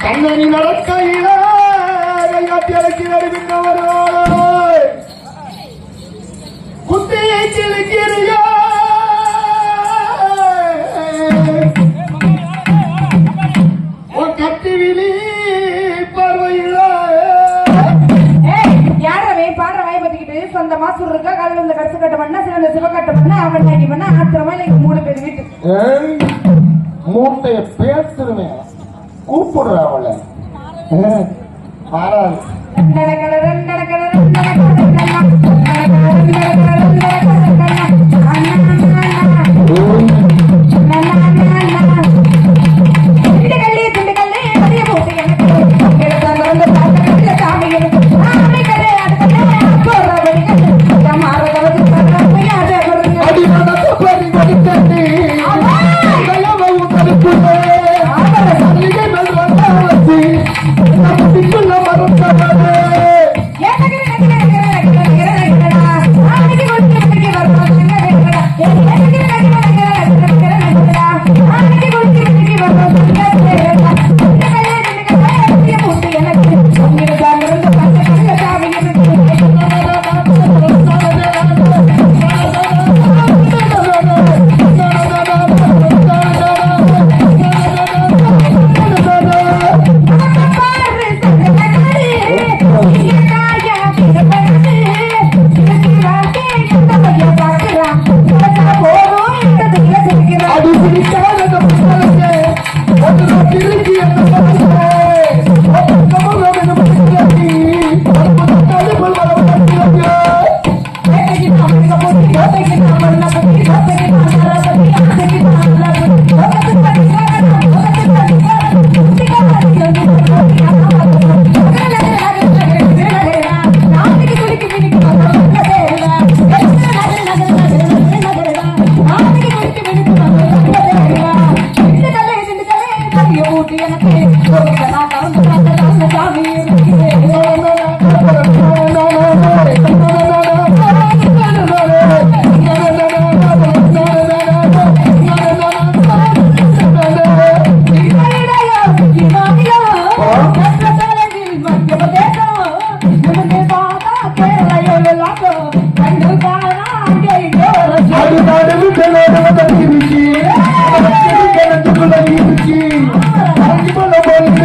கண்ணனி நடக்கையிலே கைகாட்டி அடக்கி வருகின்றவர்களே குத்தியை சிலுக்கிறீர்கள் சொந்தமா சுருக்கா காலில் இந்த கடைசி கட்ட பண்ணா சில சிவகட்ட பண்ணா அவன் பண்ணா ஆத்திரமா எனக்கு மூணு பேர் வீட்டு மூட்டைய பேசுறேன் கூப்பிடுறா அவளை ஆறாது Thank you. கருத்து சாமி open.